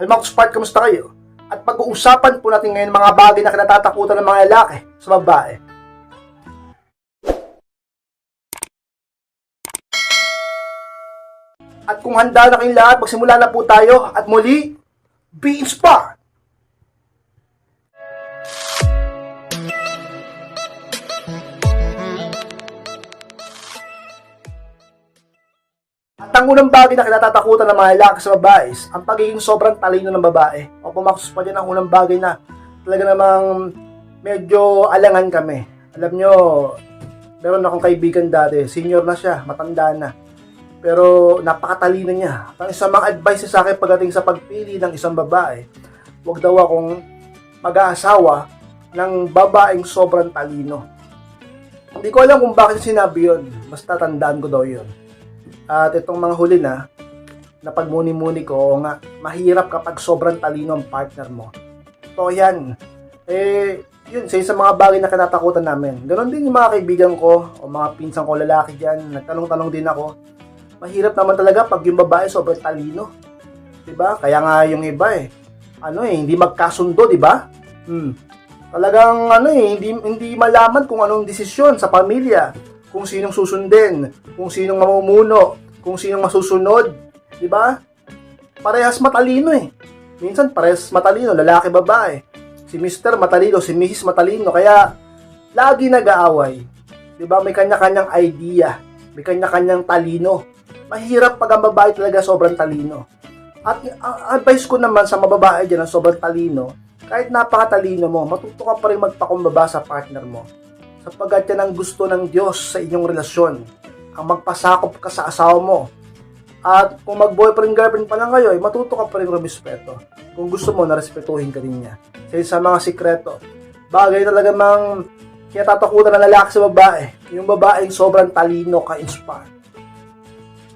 Hello mga Spark, kamusta kayo? At pag-uusapan po natin ngayon mga bagay na kinatatakutan ng mga lalaki sa babae. At kung handa na kayong lahat, magsimula na po tayo at muli, be inspired! Ang unang bagay na kinatatakutan ng mga lalaki sa babae is ang pagiging sobrang talino ng babae. O pumaksos pa din ang unang bagay na talaga namang medyo alangan kami. Alam nyo, meron akong kaibigan dati, senior na siya, matanda na. Pero napakatalino niya. Ang isang mga advice sa akin pagdating sa pagpili ng isang babae, huwag daw akong mag-aasawa ng babaeng sobrang talino. Hindi ko alam kung bakit sinabi yon. Basta tandaan ko daw yon. At itong mga huli na, na pagmuni-muni ko, nga, mahirap kapag sobrang talino ang partner mo. Ito yan. Eh, yun, sa isang mga bagay na kinatakutan namin. Ganon din yung mga kaibigan ko, o mga pinsan ko lalaki dyan, nagtanong-tanong din ako. Mahirap naman talaga pag yung babae sobrang talino. 'Di ba? Kaya nga yung iba eh, ano eh, hindi magkasundo, 'di ba? Hmm. Talagang ano eh, hindi hindi malaman kung anong desisyon sa pamilya, kung sinong susundin, kung sinong mamumuno, kung sinong masusunod, 'di ba? Parehas matalino eh. Minsan parehas matalino, lalaki babae. Si Mr. matalino, si Mrs. matalino, kaya lagi nag-aaway. 'Di ba? May kanya-kanyang idea, may kanya-kanyang talino. Mahirap pag ang babae talaga sobrang talino. At ang advice ko naman sa mga babae dyan na sobrang talino, kahit napakatalino mo, matuto ka pa rin magpakumbaba sa partner mo. Sapagkat yan ang gusto ng Diyos sa inyong relasyon. Ang magpasakop ka sa asawa mo. At kung mag-boyfriend-girlfriend pa lang kayo, eh, matuto ka pa rin rumispeto. Kung gusto mo, narespetuhin ka rin niya. Sa mga sikreto, bagay talaga mang kinatatakutan ng lalaki sa babae. Yung babaeng sobrang talino ka-inspire.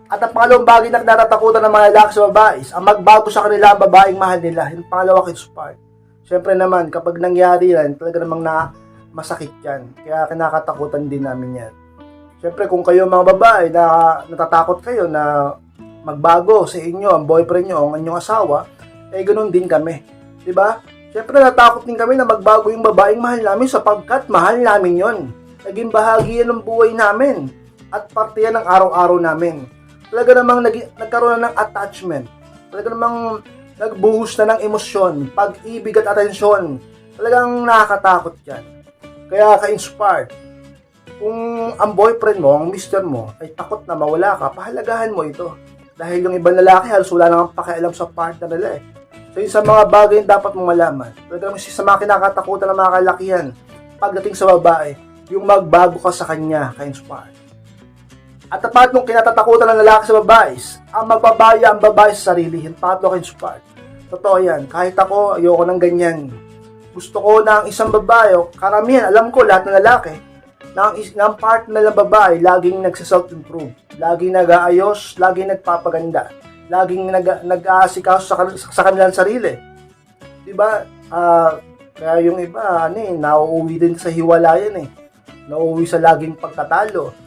At ang pangalawang bagay na kinatatakutan ng mga lalaki sa babae is ang magbago sa kanila ang babaeng mahal nila. Yung pangalawa inspired. Siyempre naman, kapag nangyari yan, talaga namang na masakit yan. Kaya kinakatakutan din namin yan. Siyempre, kung kayo mga babae na natatakot kayo na magbago sa inyo, ang boyfriend nyo, ang inyong asawa, eh ganun din kami. ba? Siyempre, natakot din kami na magbago yung babaeng mahal namin sapagkat mahal namin yon. Naging bahagi yan ng buhay namin at parte yan ng araw-araw namin talaga namang nag, nagkaroon na ng attachment. Talaga namang nagbuhos na ng emosyon, pag-ibig at atensyon. Talagang nakakatakot yan. Kaya ka-inspired. Kung ang boyfriend mo, ang mister mo, ay takot na mawala ka, pahalagahan mo ito. Dahil yung ibang lalaki, halos wala nang pakialam sa partner nila eh. So yung sa mga bagay na dapat mong malaman. Talaga namang sa mga kinakatakutan ng mga kalakihan, pagdating sa babae, yung magbago ka sa kanya, ka-inspired. At tapat nung kinatatakutan ng lalaki sa babae, ang magbabaya ang babae sa sarili, yung tatlo kay inspired. Totoo yan. Kahit ako, ayoko ng ganyan. Gusto ko na ang isang babae, o karamihan, alam ko lahat ng lalaki, na ang, is- na ang partner ng babae, laging nagsa-self-improve. Laging nag-aayos, laging nagpapaganda. Laging nag- nag-aasikaso sa, sa kanilang sarili. Diba? Ah, kaya yung iba, ano eh, nauuwi din sa hiwalayan eh. Nauuwi sa laging pagtatalo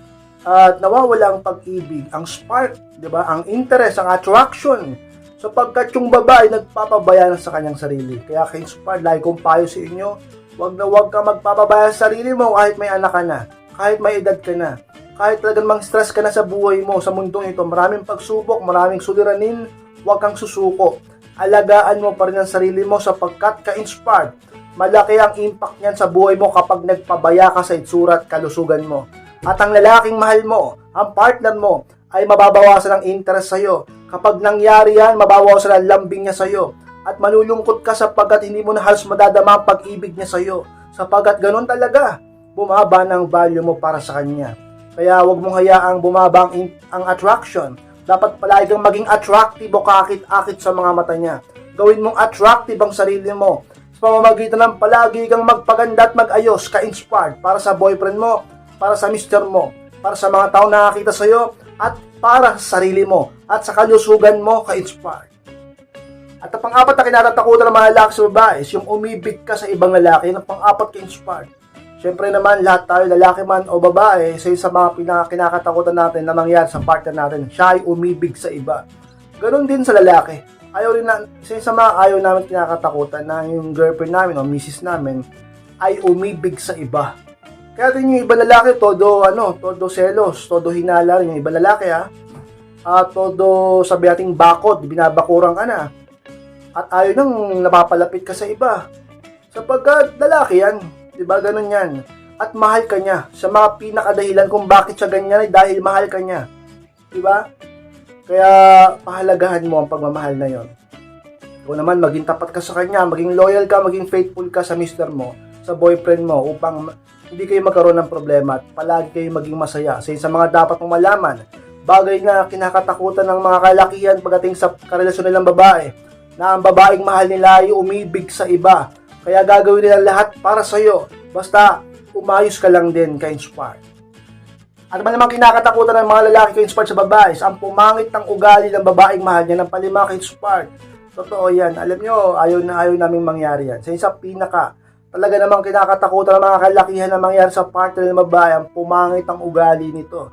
at nawawala ang pag-ibig, ang spark, 'di ba? Ang interest, ang attraction. Sapagkat yung babae nagpapabaya na sa kanyang sarili. Kaya kay inspired, lagi kong payo sa inyo, wag na wag ka magpapabaya sa sarili mo kahit may anak ka na, kahit may edad ka na, kahit talagang mang stress ka na sa buhay mo, sa mundong ito, maraming pagsubok, maraming suliranin, wag kang susuko. Alagaan mo pa rin ang sarili mo sapagkat ka-inspired. Malaki ang impact niyan sa buhay mo kapag nagpabaya ka sa itsura at kalusugan mo at ang lalaking mahal mo, ang partner mo, ay mababawasan ang interest sa'yo. Kapag nangyari yan, mababawasan ang lambing niya sa'yo. At malulungkot ka sapagkat hindi mo na halos madadama ang pag-ibig niya sa'yo. Sapagkat ganun talaga, bumaba ng value mo para sa kanya. Kaya huwag mong hayaang bumaba ang, ang attraction. Dapat palagi kang maging attractive o kakit-akit sa mga mata niya. Gawin mong attractive ang sarili mo. Sa pamamagitan ng palagi kang magpaganda at mag-ayos, ka-inspired para sa boyfriend mo, para sa mister mo, para sa mga tao na nakakita sa iyo, at para sa sarili mo, at sa kalusugan mo, ka-inspired. At ang pang-apat na kinatatakutan ng mga lalaki sa babae is yung umibig ka sa ibang lalaki, yung pang-apat ka-inspired. Siyempre naman, lahat tayo, lalaki man o babae, isa sa mga pinaka- kinakatakutan natin na mangyari sa partner natin, siya ay umibig sa iba. Ganon din sa lalaki. ayaw rin na, isa sa mga ayaw namin kinakatakutan na yung girlfriend namin o misis namin ay umibig sa iba. Kaya din yung iba lalaki, todo, ano, todo selos, todo hinala rin yung iba lalaki ha. At todo sabi nating bakod, binabakuran ka na. At ayaw nang napapalapit ka sa iba. Sapagkat lalaki yan, di ba ganun yan. At mahal ka niya. Sa mga pinakadahilan kung bakit siya ganyan ay dahil mahal ka niya. Di ba? Kaya pahalagahan mo ang pagmamahal na yon. Ikaw naman, maging tapat ka sa kanya, maging loyal ka, maging faithful ka sa mister mo, sa boyfriend mo, upang hindi kayo magkaroon ng problema at palagi kayo maging masaya. Sa sa mga dapat mong malaman, bagay na kinakatakutan ng mga kalakihan pagdating sa karelasyon nilang babae, na ang babaeng mahal nila ay umibig sa iba. Kaya gagawin nila lahat para sa'yo. Basta umayos ka lang din ka-inspire. Ano ba naman kinakatakutan ng mga lalaki ka-inspired sa babae? Ang pumangit ng ugali ng babaeng mahal niya ng palima ka-inspired. Totoo yan. Alam nyo, ayaw na ayaw namin mangyari yan. Sa isa pinaka, talaga namang kinakatakutan ng mga kalakihan na mangyari sa partner ng babae ang pumangit ang ugali nito.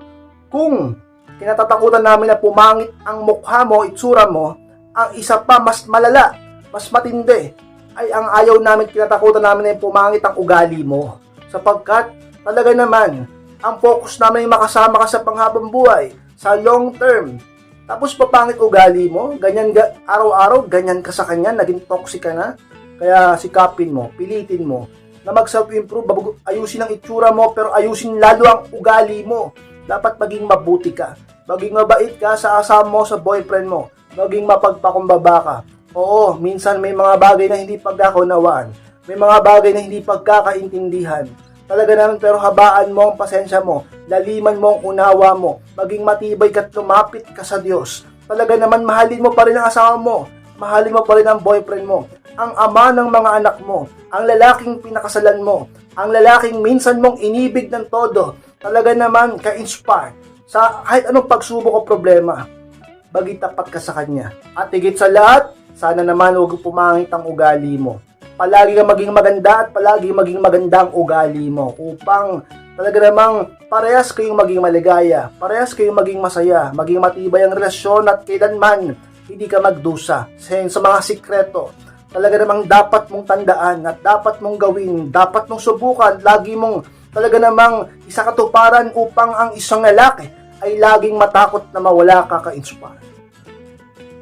Kung kinatatakutan namin na pumangit ang mukha mo, itsura mo, ang isa pa mas malala, mas matindi, ay ang ayaw namin, kinatakutan namin na pumangit ang ugali mo. Sapagkat talaga naman, ang focus namin ay makasama ka sa panghabang buhay, sa long term. Tapos papangit ugali mo, ganyan ga, araw-araw, ganyan ka sa kanya, naging toxic ka na. Kaya sikapin mo, pilitin mo, na mag-self-improve, ayusin ang itsura mo, pero ayusin lalo ang ugali mo. Dapat maging mabuti ka. Maging mabait ka sa asama mo, sa boyfriend mo. Maging mapagpakumbaba ka. Oo, minsan may mga bagay na hindi pagkakaunawaan. May mga bagay na hindi pagkakaintindihan. Talaga naman pero habaan mo ang pasensya mo, laliman mo ang unawa mo, maging matibay ka at lumapit ka sa Diyos. Talaga naman mahalin mo pa rin ang asawa mo, mahalin mo pa rin ang boyfriend mo, ang ama ng mga anak mo, ang lalaking pinakasalan mo, ang lalaking minsan mong inibig ng todo, talaga naman ka-inspire sa kahit anong pagsubok o problema, bagi tapat ka sa kanya. At higit sa lahat, sana naman huwag pumangit ang ugali mo. Palagi kang maging maganda at palagi maging maganda ang ugali mo upang talaga namang parehas kayong maging maligaya, parehas kayong maging masaya, maging matibay ang relasyon at kailanman hindi ka magdusa sa, sa mga sikreto. Talaga namang dapat mong tandaan at dapat mong gawin, dapat mong subukan, lagi mong talaga namang isa katuparan upang ang isang lalaki ay laging matakot na mawala ka ka-inspire.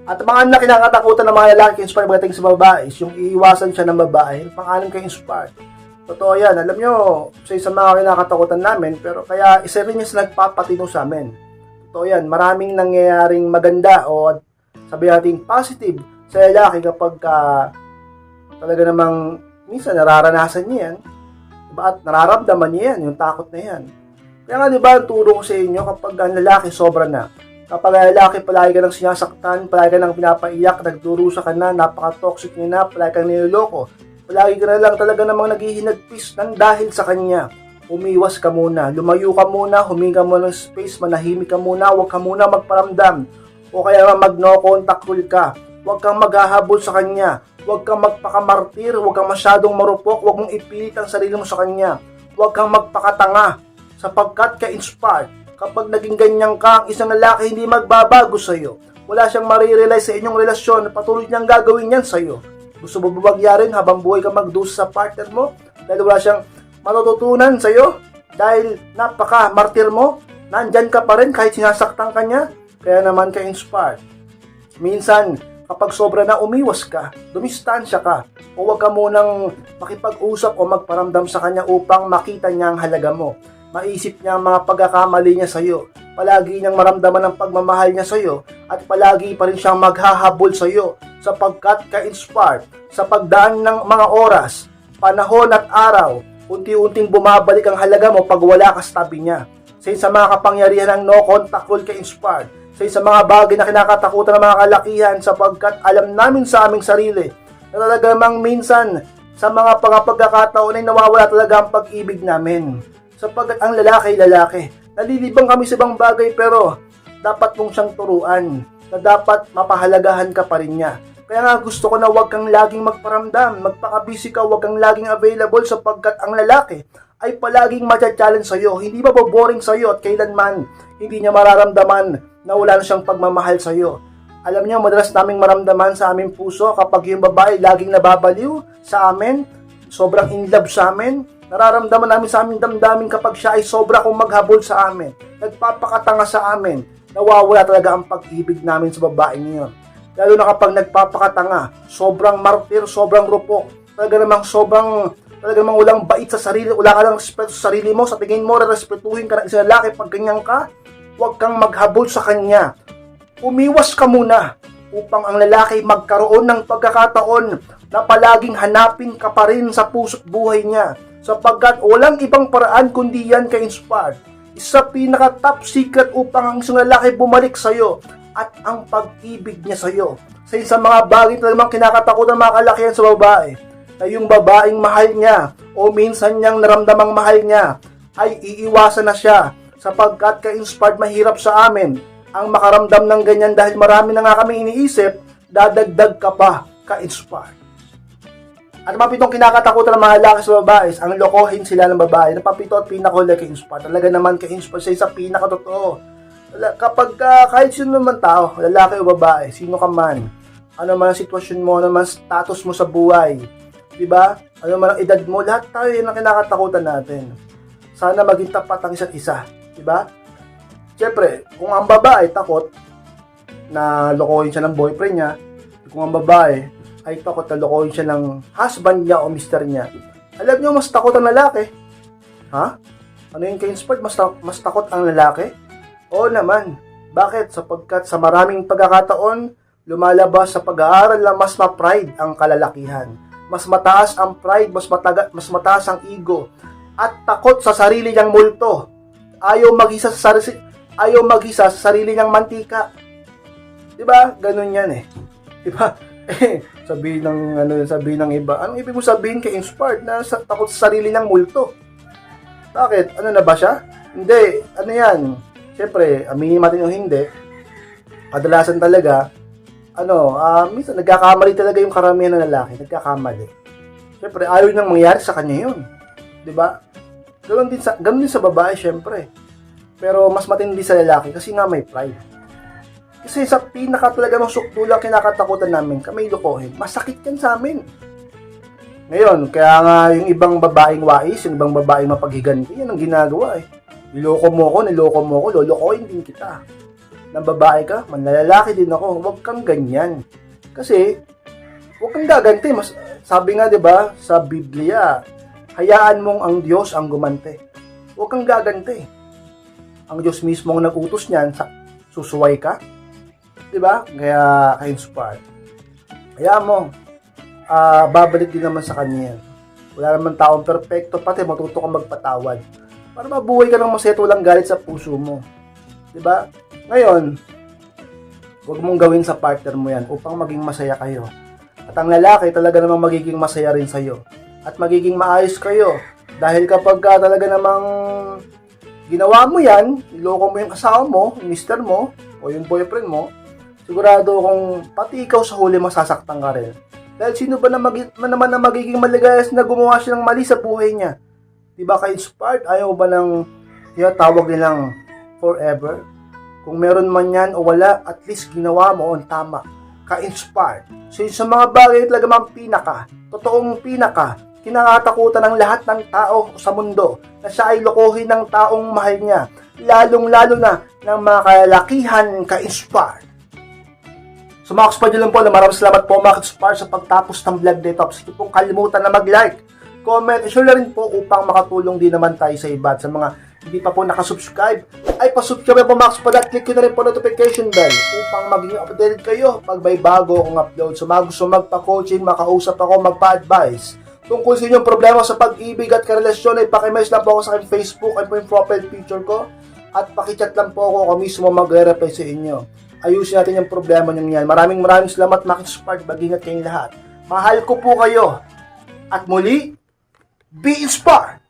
At mga na kinakatakutan ng mga lalaki inspired pagdating sa babae is yung iiwasan siya ng babae, pang-anim kayo inspired. Totoo yan. Alam nyo, sa mga kinakatakutan namin, pero kaya isa rin yung nagpapatino sa amin. Totoo yan. Maraming nangyayaring maganda o sabi natin positive sa lalaki kapag ka talaga namang minsan nararanasan niya yan. Diba? At nararamdaman niya yan, yung takot na yan. Kaya nga, di ba, ang turo ko sa inyo kapag ang lalaki sobra na, Kapag ang lalaki, palagi ka nang sinasaktan, palagi ka nang pinapaiyak, nagdurusa ka na, napaka-toxic niya na, palagi kang niloloko. Palagi ka na lang talaga namang naghihinagpis ng dahil sa kanya. Umiwas ka muna, lumayo ka muna, huminga mo ng space, manahimik ka muna, huwag ka muna magparamdam. O kaya mag-no contact rule ka. Huwag kang maghahabol sa kanya. Huwag kang magpakamartir, huwag kang masyadong marupok, huwag mong ipilit ang sarili mo sa kanya. Huwag kang magpakatanga sapagkat ka-inspired kapag naging ganyan ka, ang isang lalaki hindi magbabago sa iyo. Wala siyang marirealize sa inyong relasyon na patuloy niyang gagawin yan sa iyo. Gusto mo babagyarin habang buhay ka magdusa sa partner mo dahil wala siyang matututunan sa iyo dahil napaka-martir mo, nandyan ka pa rin kahit sinasaktan ka niya, kaya naman ka inspired. Minsan, kapag sobra na umiwas ka, dumistansya ka, o huwag ka munang makipag-usap o magparamdam sa kanya upang makita niya ang halaga mo maisip niya ang mga pagkakamali niya sa iyo. Palagi niyang maramdaman ang pagmamahal niya sa iyo at palagi pa rin siyang maghahabol sa iyo sapagkat ka-inspired sa pagdaan ng mga oras, panahon at araw, unti-unting bumabalik ang halaga mo pag wala ka sa tabi niya. Sa isa mga kapangyarihan ng no contact rule ka-inspired, sa isa mga bagay na kinakatakutan ng mga kalakihan sapagkat alam namin sa aming sarili na talaga mang minsan sa mga pagkakataon ay nawawala talaga ang pag-ibig namin sapagkat ang lalaki ay lalaki. Nalilibang kami sa ibang bagay pero dapat mong siyang turuan na dapat mapahalagahan ka pa rin niya. Kaya nga gusto ko na huwag kang laging magparamdam, magpaka-busy ka, huwag kang laging available sapagkat ang lalaki ay palaging matcha-challenge sa'yo. Hindi ba boring sa'yo at kailanman hindi niya mararamdaman na wala na siyang pagmamahal sa'yo. Alam niyo, madalas naming maramdaman sa aming puso kapag yung babae laging nababaliw sa amin, sobrang in love sa amin, nararamdaman namin sa aming damdamin kapag siya ay sobra kong maghabol sa amin, nagpapakatanga sa amin, nawawala talaga ang pag-ibig namin sa babaeng niyon. Lalo na kapag nagpapakatanga, sobrang martir, sobrang rupok, talaga namang sobrang, talaga namang walang bait sa sarili, wala ka lang respeto sa sarili mo, sa tingin mo, respetuhin ka ng isang lalaki pag ganyan ka, huwag kang maghabol sa kanya. Umiwas ka muna upang ang lalaki magkaroon ng pagkakataon na palaging hanapin ka pa rin sa puso't buhay niya sapagkat walang ibang paraan kundi yan ka-inspired. Isa pinaka top secret upang ang isang lalaki bumalik sa'yo at ang pag-ibig niya sa'yo. Sa isang mga bagay talagang kinakatakutan ng mga kalakihan sa babae na yung babaeng mahal niya o minsan niyang naramdamang mahal niya ay iiwasan na siya sapagkat ka-inspired mahirap sa amin ang makaramdam ng ganyan dahil marami na nga kami iniisip, dadagdag ka pa ka-inspired. At mapitong kinakatakutan ng mga lalaki sa babae ang lokohin sila ng babae. Napapito at pinakahuli ka-inspired. Talaga naman ka-inspired siya sa pinakatotoo. Kapag ah, kahit sino naman tao, lalaki o babae, sino ka man, ano man ang sitwasyon mo, ano man status mo sa buhay, di ba? Ano man ang edad mo, lahat tayo yun ang kinakatakutan natin. Sana maging tapat ang isa't isa, di ba? Siyempre, kung ang babae takot na lokohin siya ng boyfriend niya, kung ang babae ay takot na lokohin siya ng husband niya o mister niya, alam niyo, mas takot ang lalaki. Ha? Ano yung ka-inspired? Mas, ta- mas takot ang lalaki? Oo naman. Bakit? Sapagkat sa maraming pagkakataon, lumalabas sa pag-aaral na mas ma-pride ang kalalakihan. Mas mataas ang pride, mas, mataga, mas mataas ang ego. At takot sa sarili niyang multo. Ayaw maghisa sa sarili, ayaw maghisa sa sarili niyang mantika. 'Di ba? Ganun 'yan eh. 'Di ba? Eh, sabihin ng ano, sabihin ng iba. Anong ibig mo sabihin kay inspired na sa, takot sa sarili niyang multo? Bakit? Ano na ba siya? Hindi. Ano 'yan? Siyempre, aminin natin yung hindi. Kadalasan talaga, ano, ah, minsan nagkakamali talaga yung karamihan ng lalaki. Nagkakamali. Siyempre, ayaw nang mangyari sa kanya yun. 'Di ba? Ganun din sa ganun din sa babae syempre. Pero mas matindi sa lalaki kasi nga may pride. Kasi sa pinaka talaga ng sukdulang kinakatakutan namin, kami lokohin, masakit yan sa amin. Ngayon, kaya nga yung ibang babaeng wais, yung ibang babaeng mapaghiganti, yan ang ginagawa eh. Niloko mo ko, niloko mo ko, lolokohin din kita. Nang babae ka, manlalaki din ako, huwag kang ganyan. Kasi, huwag kang gaganti. Mas, sabi nga, di ba, sa Biblia, hayaan mong ang Diyos ang gumante. Huwag kang gaganti. Ang Diyos mismo ang nag-utos niyan, sa, susuway ka. Di ba? Kaya, ka-inspire. Kaya mo, ah babalik din naman sa kanya. Wala naman taong perfecto, pati matuto kang magpatawad. Para mabuhay ka ng masaya walang galit sa puso mo. Di ba? Ngayon, huwag mong gawin sa partner mo yan upang maging masaya kayo. At ang lalaki talaga namang magiging masaya rin sa'yo. At magiging maayos kayo. Dahil kapag ka talaga namang ginawa mo yan, iloko mo yung asawa mo, yung mister mo, o yung boyfriend mo, sigurado kung pati ikaw sa huli masasaktan ka rin. Dahil sino ba na man naman na magiging maligayas na gumawa siya ng mali sa buhay niya? Di ba ka-inspired? Ayaw ba ng tinatawag nilang forever? Kung meron man yan o wala, at least ginawa mo on tama. Ka-inspired. So yun sa mga bagay talaga mga pinaka, totoong pinaka, kinakatakutan ng lahat ng tao sa mundo na siya ay lokohin ng taong mahal niya. Lalong-lalo na ng mga kalalakihan ka-inspired. So mga kaspardy lang po na maraming salamat po mga kaspardy sa pagtapos ng vlog nito. Sige pong kalimutan na mag-like, comment, and share na rin po upang makatulong din naman tayo sa iba. Sa mga hindi pa po nakasubscribe, ay pasubscribe po mga kaspardy at click nyo na rin po notification bell upang maging updated kayo pag may bago akong upload. So mga gusto magpa-coaching, makausap ako, magpa-advise. Tungkol sa inyong problema sa pag-ibig at karelasyon ay pakimess lang po ako sa aking Facebook at po yung profile picture ko at pakichat lang po ako ako mismo magre-reply sa inyo ayusin natin yung problema nyo yan. Maraming maraming salamat, Max Spark. Mag-ingat kayong lahat. Mahal ko po kayo. At muli, be inspired!